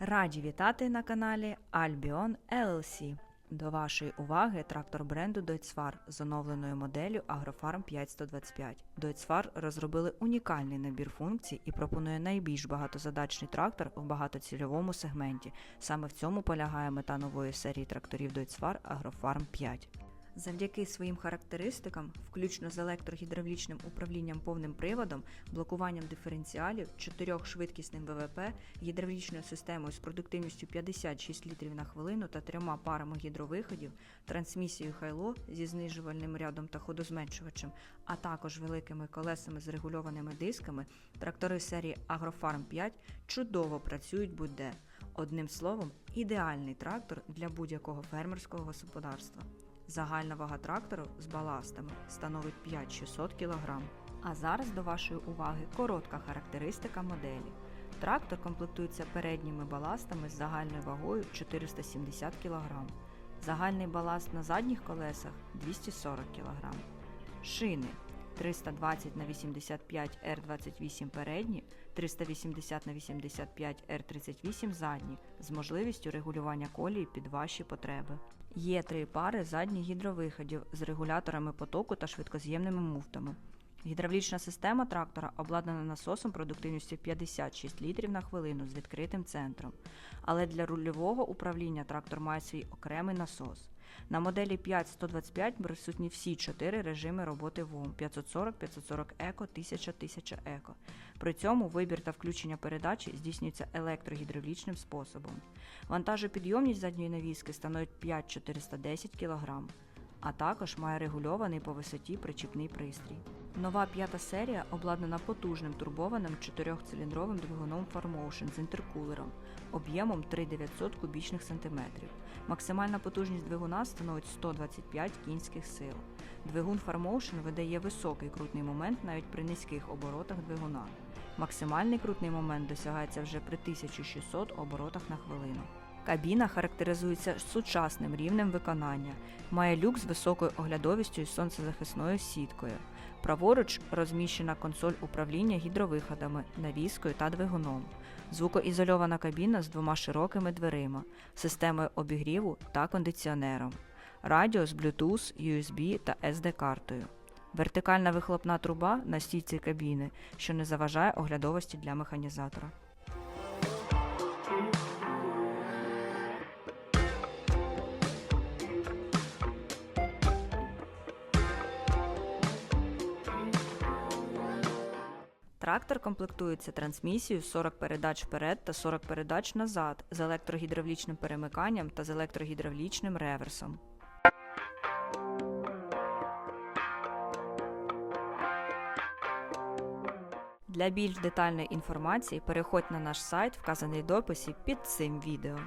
Раді вітати на каналі Albion LLC. До вашої уваги трактор бренду Deutzfahr з оновленою моделлю Agrofarm 5125. Deutzfahr розробили унікальний набір функцій і пропонує найбільш багатозадачний трактор в багатоцільовому сегменті. Саме в цьому полягає мета нової серії тракторів Deutzfahr Agrofarm 5. Завдяки своїм характеристикам, включно з електрогідравлічним управлінням повним приводом, блокуванням диференціалів, чотирьохшвидкісним ВВП, гідравлічною системою з продуктивністю 56 літрів на хвилину та трьома парами гідровиходів, трансмісією Хайло зі знижувальним рядом та ходозменшувачем, а також великими колесами з регульованими дисками, трактори серії Agrofarm 5 чудово працюють будь-де. Одним словом, ідеальний трактор для будь-якого фермерського господарства. Загальна вага трактору з баластами становить 5600 кг. А зараз до вашої уваги коротка характеристика моделі. Трактор комплектується передніми баластами з загальною вагою 470 кг. Загальний баласт на задніх колесах 240 кг. Шини 320 на 85 R28 передні, 380 на 85 R38 задні з можливістю регулювання колії під ваші потреби. Є три пари задніх гідровиходів з регуляторами потоку та швидкоз'ємними муфтами. Гідравлічна система трактора обладнана насосом продуктивністю 56 літрів на хвилину з відкритим центром. Але для рульового управління трактор має свій окремий насос. На моделі 5125 присутні всі чотири режими роботи ВОМ 540, 540 Еко, 1000, 1000 Еко. При цьому вибір та включення передачі здійснюється електрогідравлічним способом. Вантажопідйомність задньої навіски становить 5410 кг, а також має регульований по висоті причіпний пристрій. Нова п'ята серія обладнана потужним турбованим чотирьохциліндровим двигуном 4Motion з інтеркулером об'ємом 3900 кубічних сантиметрів. Максимальна потужність двигуна становить 125 кінських сил. Двигун 4Motion видає високий крутний момент навіть при низьких оборотах двигуна. Максимальний крутний момент досягається вже при 1600 оборотах на хвилину. Кабіна характеризується сучасним рівнем виконання, має люк з високою оглядовістю і сонцезахисною сіткою. Праворуч розміщена консоль управління гідровиходами, навіскою та двигуном, звукоізольована кабіна з двома широкими дверима, системою обігріву та кондиціонером, радіо з Bluetooth, USB та SD-картою. Вертикальна вихлопна труба на стійці кабіни, що не заважає оглядовості для механізатора. Трактор комплектується трансмісією 40 передач вперед та 40 передач назад з електрогідравлічним перемиканням та з електрогідравлічним реверсом. Для більш детальної інформації переходь на наш сайт, вказаний в дописі під цим відео.